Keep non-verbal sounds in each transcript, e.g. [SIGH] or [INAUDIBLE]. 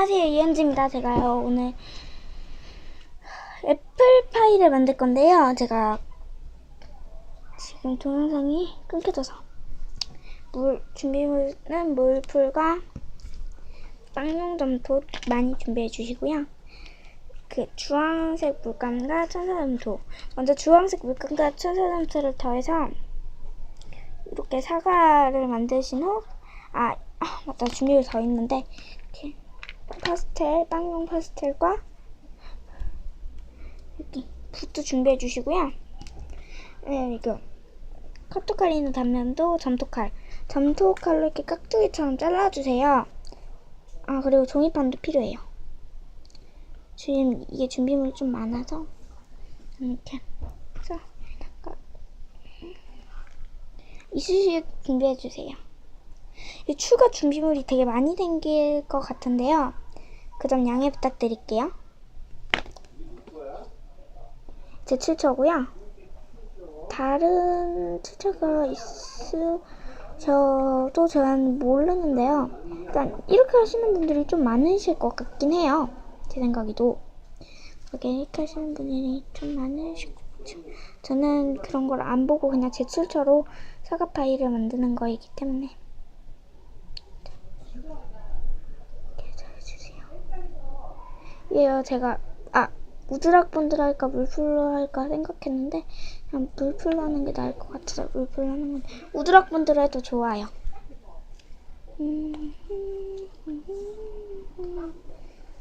안녕하세요 이현지입니다. 제가요 오늘 애플파이를 만들 건데요. 제가 지금 동영상이 끊겨져서 물 준비물은 물풀과 빵용 점토 많이 준비해 주시고요. 그 주황색 물감과 천사점토 먼저 주황색 물감과 천사점토를 더해서 이렇게 사과를 만드신 후 아, 아 맞다 준비물 더 있는데 이렇게 파스텔, 빵용 파스텔과 여기 붓도 준비해 주시고요. 네, 이거 카톡칼 있는 단면도 점토칼, 점토칼로 이렇게 깍두기처럼 잘라주세요. 아 그리고 종이판도 필요해요. 지금 이게 준비물이 좀 많아서 이렇게 이쑤시개 준비해 주세요. 이 추가 준비물이 되게 많이 생길 것 같은데요. 그 점 양해 부탁드릴게요. 제 칠처고요. 다른 칠처가 있으셔도 저는 모르는데요. 일단 이렇게 하시는 분들이 좀 많으실 것 같긴 해요. 제 생각에도. 이렇게 이렇게 하시는 분들이 좀 많으실 것 같죠. 저는 그런 걸 안 보고 그냥 제 칠처로 사과 파이를 만드는 거이기 때문에. 이렇게 잘해주세요. 이게요, 제가, 아, 우드락 본드로 할까, 물풀로 할까 생각했는데, 그냥 물풀로 하는 게 나을 것 같아서 물풀로 하는 건, 우드락 본드로 해도 좋아요. 음,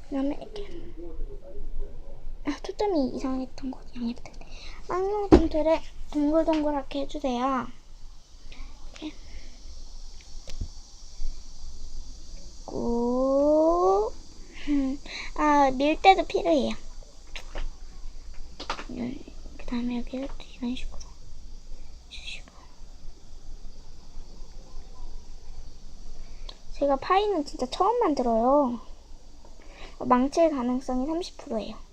그 다음에 이렇게. 아, 초점이 이상했던 거 양해 부탁드려요. 빵용 콘트를 동글동글하게 해주세요. 이렇게. 꾹. 아, 밀대도 필요해요. 그 다음에 여기를 또 이런 식으로 주시고. 제가 파이는 진짜 처음 만들어요. 망칠 가능성이 30%예요.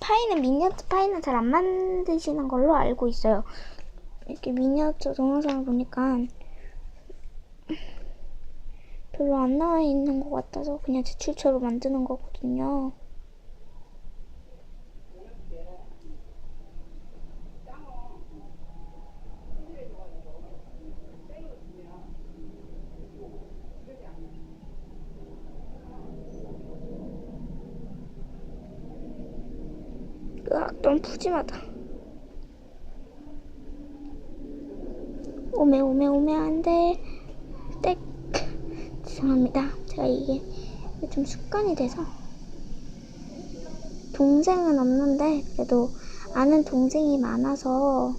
파이는 미니어처 파이는 잘 안 만드시는 걸로 알고 있어요. 이렇게 미니어처 동영상을 보니까 별로 안 나와 있는 것 같아서 그냥 제출처로 만드는 거거든요. 너무 푸짐하다. 오메, 오메, 오메, 안 돼. 땡. 죄송합니다. 제가 이게 좀 습관이 돼서. 동생은 없는데, 그래도 아는 동생이 많아서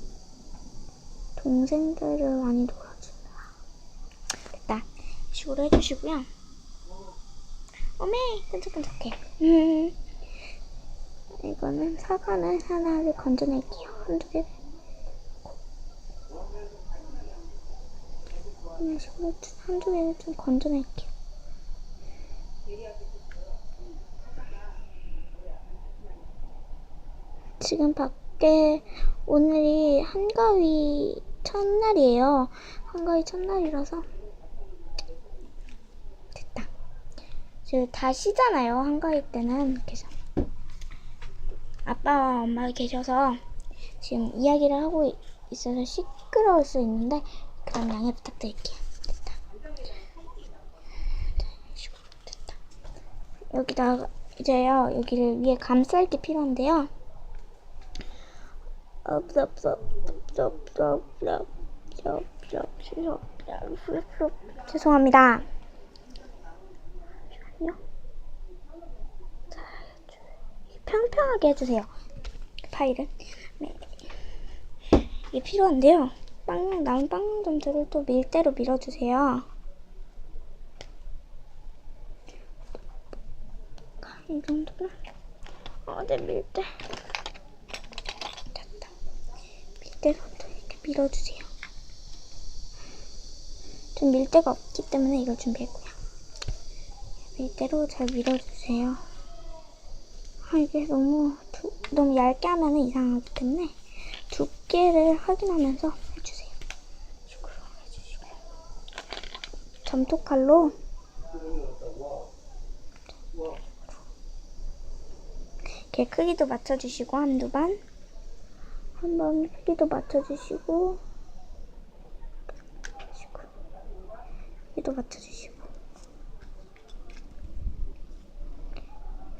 동생들을 많이 놀아준다. 됐다. 이 식으로 해주시고요. 오메, 끈적끈적해. 음. [LAUGHS] 이거는 사과는 하나를 건져낼게요. 한두 개. 이런 한두 개를 좀 건져낼게요. 지금 밖에 오늘이 한가위 첫날이에요. 한가위 첫날이라서 됐다. 지금 다 쉬잖아요. 한가위 때는 그래서. 아빠와 엄마가 계셔서 지금 이야기를 하고 있어서 시끄러울 수 있는데 그럼 양해 부탁드릴게요. 됐다. 됐다. 여기다가 이제요 여기를 위에 감쌀 게 필요한데요. 죄송합니다. 잠시만요. 평평하게 해주세요. 파일은. 네. 이게 필요한데요. 빵, 남은 빵 점들을 또 밀대로 밀어주세요. 이 정도면. 어, 네, 밀대. 됐다. 밀대로 또 이렇게 밀어주세요. 좀 밀대가 없기 때문에 이걸 준비했고요. 밀대로 잘 밀어주세요. 아, 이게 너무 두, 너무 얇게 하면 이상하기 때문에 두께 두께를 확인하면서 해주세요. 점토칼로. 이렇게 크기도 맞춰주시고 한두 번, 한번 크기도 맞춰주시고, 크기도 맞춰주시고,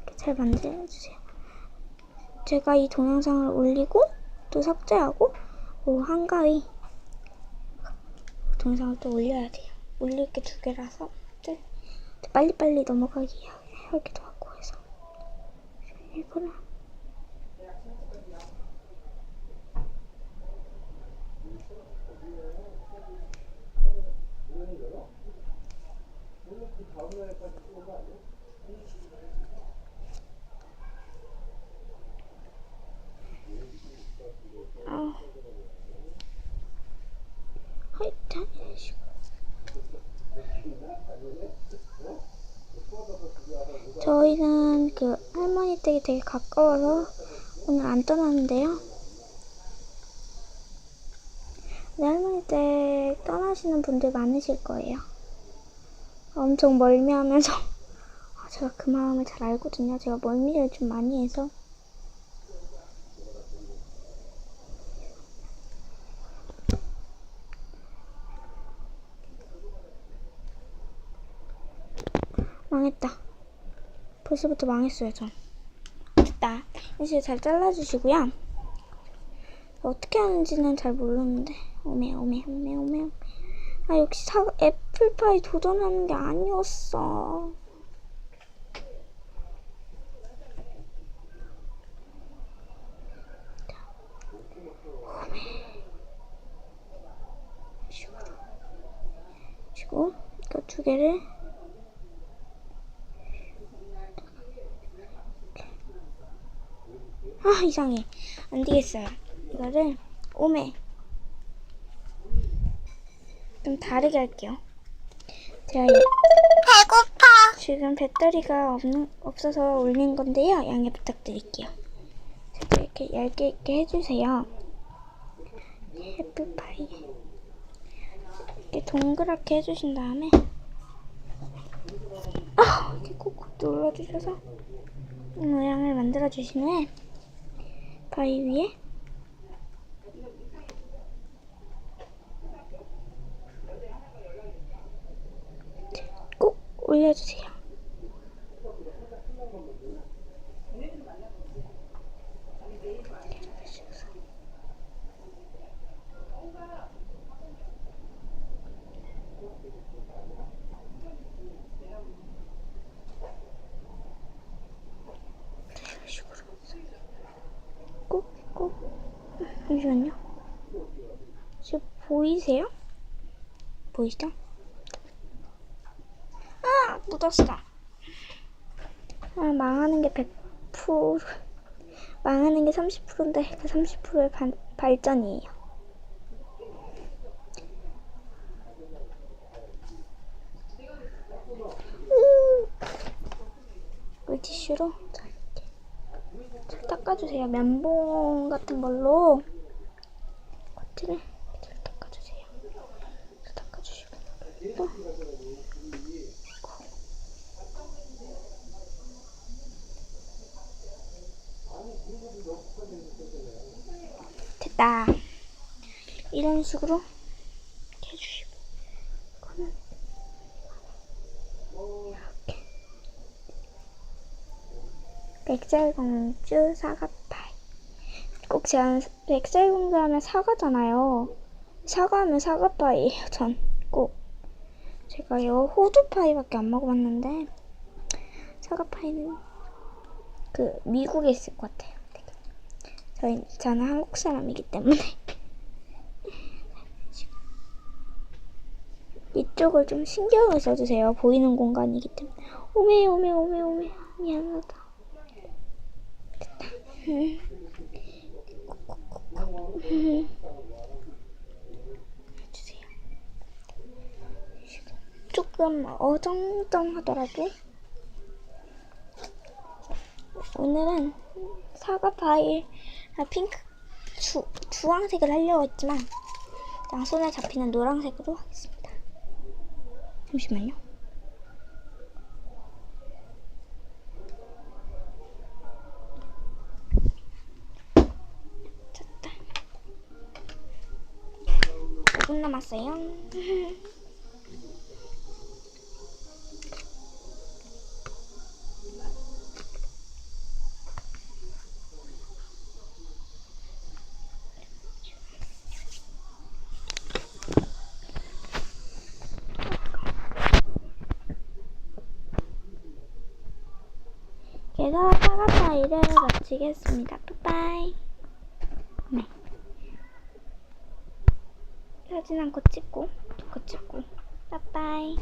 이렇게 잘 만들어주세요. 제가 이 동영상을 올리고 또 삭제하고 오, 한가위 동영상을 또 올려야 돼요. 올릴 게 두 개라서 네. 빨리빨리 넘어가기 하기도 하고 해서 이거는 아, 하여튼 저희는 그 할머니 댁이 되게 가까워서 오늘 안 떠나는데요. 네, 할머니 댁 떠나시는 분들 많으실 거예요. 엄청 멀미하면서 [LAUGHS] 아, 제가 그 마음을 잘 알거든요. 제가 멀미를 좀 많이 해서 망했다. 벌써부터 망했어요, 전. 됐다. 이제 잘 잘라주시고요. 어떻게 하는지는 잘 모르는데. 오메, 오메, 오메, 오메. 오메. 아, 역시 사, 애플파이 도전하는 게 아니었어. 그리고 두 개를 아 이상해. 안 되겠어요. 이거를 오메. 좀 다르게 할게요. 제가 이- 배고파. 지금 배터리가 없는, 없어서 올린 건데요. 양해 부탁드릴게요. 자, 이렇게 얇게 있게 해주세요. 애플파이. 이렇게 동그랗게 해주신 다음에. 아 이렇게 꾹꾹 눌러주셔서 이 모양을 만들어 주신 후에 바위 위에 꼭 올려주세요. 이런 식으로 꼭꼭 잠시만요. 지금 보이세요? 보이시죠? 아 묻었어. 아 망하는 게 100% 망하는 게 30%인데 그 30%의 반, 발전이에요. 음. 물티슈로 자 이렇게 잘 닦아주세요. 면봉 같은 걸로 코트를 잘 닦아주세요. 잘 닦아주시고 또 됐다. 이런 식으로 해주시고 이거는 이렇게 백설공주 사과파이 꼭 제가 백설공주 하면 사과잖아요. 사과하면 사과파이예요. 전 꼭. 제가 이 호두파이밖에 안 먹어봤는데 사과파이는 그 미국에 있을 것 같아요. 되게. 저희 저는 한국 사람이기 때문에 [LAUGHS] 이쪽을 좀 신경을 써주세요. 보이는 공간이기 때문에. 오메 오메 오메 오메 미안하다. 됐다. [LAUGHS] 조금 어정쩡하더라도 오늘은 사과 파일 아 핑크 주, 주황색을 하려고 했지만 그냥 손에 잡히는 노란색으로 하겠습니다. 잠시만요. 됐다. 5분 남았어요. 그래서 사과 타일을 마치겠습니다. 빠이빠이. 사진 한컷 찍고, 두컷 찍고, 빠이빠이.